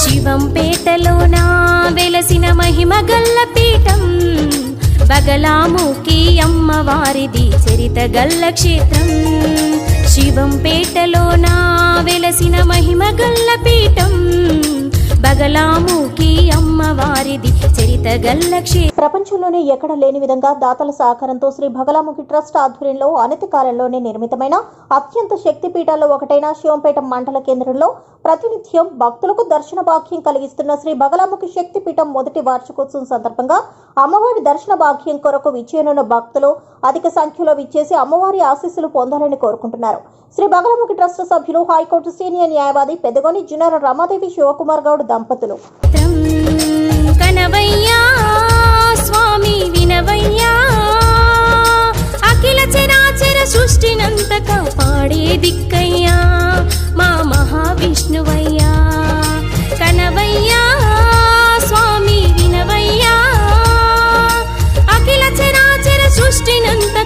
శివంపేటలోన వెలసిన మహిమ గల్ల పీఠం. బగలాముఖి అమ్మవారిది చరిత గల్ల క్షేత్రం. శివంపేటలోన వెలసిన మహిమ గల్ల పీఠం. బగలాముఖి అమ్మవారిది చరిత గల్ల క్షేత్రం. ప్రపంచంలోనే ఎక్కడ లేని విధంగా దాతల సహకారంతో శ్రీ భగలాముఖి ట్రస్ట్ ఆధ్వర్యంలో అనతి కాలంలోనే నిర్మితమైన అత్యంత శక్తి పీఠాల్లో ఒకటైన శివంపేట మండల కేంద్రంలో ప్రతినిత్యం భక్తులకు దర్శన భాగ్యం కలిగిస్తున్న శ్రీ బగలాముఖి శక్తి పీఠం మొదటి వార్షికోత్సవం సందర్భంగా అమ్మవారి దర్శన భాగ్యం కొరకు విచ్చేయనున్న భక్తులు అధిక సంఖ్యలో విచ్చేసి అమ్మవారి ఆశీస్సులు పొందాలని కోరుకుంటున్నారు. శ్రీ బగలాముఖి ట్రస్ట్ సభ్యులు హైకోర్టు సీనియర్ న్యాయవాది పెదగొని జునర రమాదేవి శివకుమార్ గౌడ్ దంపతులు. సృష్టినంత పాడే దిక్కయ్యా మా మహావిష్ణువయ్యా కనవయ్యా స్వామి వినవయ్యా. అఖిల చరాచర సృష్టినంత